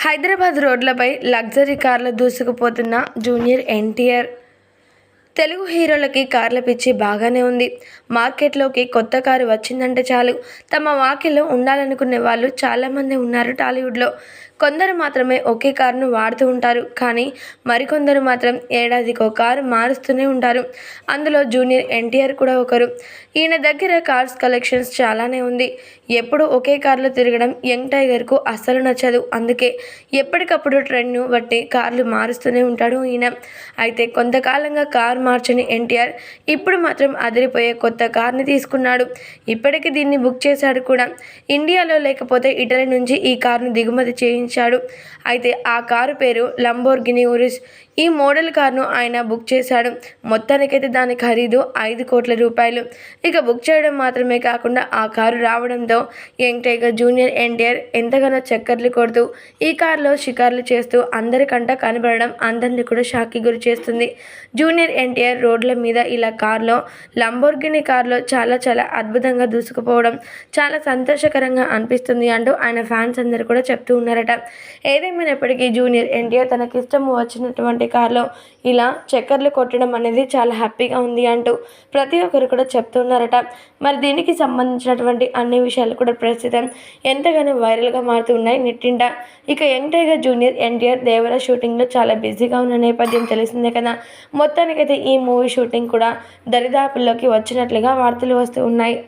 హైదరాబాద్ రోడ్లపై లగ్జరీ కార్లు దూసుకుపోతున్న జూనియర్ ఎన్టీఆర్ తెలుగు హీరోలకి కార్ల పిచ్చి బాగానే ఉంది. మార్కెట్లోకి కొత్త కారు వచ్చిందంటే చాలు. తమ వాకిల్లో ఉండాలనుకునే వాళ్ళు చాలామంది ఉన్నారు టాలీవుడ్లో. కొందరు మాత్రమే ఒకే కారును వాడుతూ ఉంటారు. కానీ మరికొందరు మాత్రం ఏడాదికో కారు మారుస్తూనే ఉంటారు. అందులో జూనియర్ ఎన్టీఆర్ కూడా ఒకరు. ఈయన దగ్గర కార్స్ కలెక్షన్స్ చాలానే ఉంది. ఎప్పుడు ఒకే కారులో తిరగడం యంగ్ టైగర్కు అస్సలు నచ్చదు. అందుకే ఎప్పటికప్పుడు ట్రెండ్ను బట్టి కార్లు మారుస్తూనే ఉంటాడు ఈయన. అయితే కొంతకాలంగా కారు మార్చని ఎన్టీఆర్ ఇప్పుడు మాత్రం అదిరిపోయే కొత్త కార్ని తీసుకున్నాడు. ఇప్పటికీ దీన్ని బుక్ చేశాడు కూడా. ఇండియాలో లేకపోతే ఇటలీ నుంచి ఈ కారును దిగుమతి చేయించాడు. అయితే ఆ కారు పేరు లంబోర్గిని ఉరిస్ ఈ మోడల్ కారును ఆయన బుక్ చేశాడు. మొత్తానికైతే దాని ఖరీదు ఐదు కోట్ల రూపాయలు. ఇక బుక్ చేయడం మాత్రమే కాకుండా ఆ కారు రావడంతో యంగ్ టైగర్ జూనియర్ ఎన్టీఆర్ ఎంతగానో చక్కర్లు కొడుతూ ఈ కారులో షికార్లు చేస్తూ అందరికంట కనబడడం అందరినీ కూడా షాక్కి గురి చేస్తుంది. జూనియర్ ఎన్టీఆర్ రోడ్ల మీద ఇలా కార్లో లంబోర్గిని కార్లో చాలా చాలా అద్భుతంగా దూసుకుపోవడం చాలా సంతోషకరంగా అనిపిస్తుంది అంటూ ఆయన ఫ్యాన్స్ అందరు కూడా చెప్తూ ఉన్నారట. ఏదేమైనప్పటికీ జూనియర్ ఎన్టీఆర్ తనకి ఇష్టం వచ్చినటువంటి కార్లో ఇలా చక్కర్లు కొట్టడం అనేది చాలా హ్యాపీగా ఉంది అంటూ ప్రతి ఒక్కరు కూడా చెప్తున్నారట మరి దీనికి సంబంధించినటువంటి అన్ని విషయాలు కూడా ప్రస్తుతం ఎంతగానో వైరల్గా మారుతూ ఉన్నాయి. నెట్టింట ఇక young tiger junior NTR Devara షూటింగ్లో చాలా బిజీగా ఉన్న నేపథ్యం తెలిసిందే కదా. మొత్తానికైతే ఈ మూవీ షూటింగ్ కూడా దరిదాపుల్లోకి వచ్చినట్లుగా వార్తలు వస్తూ ఉన్నాయి.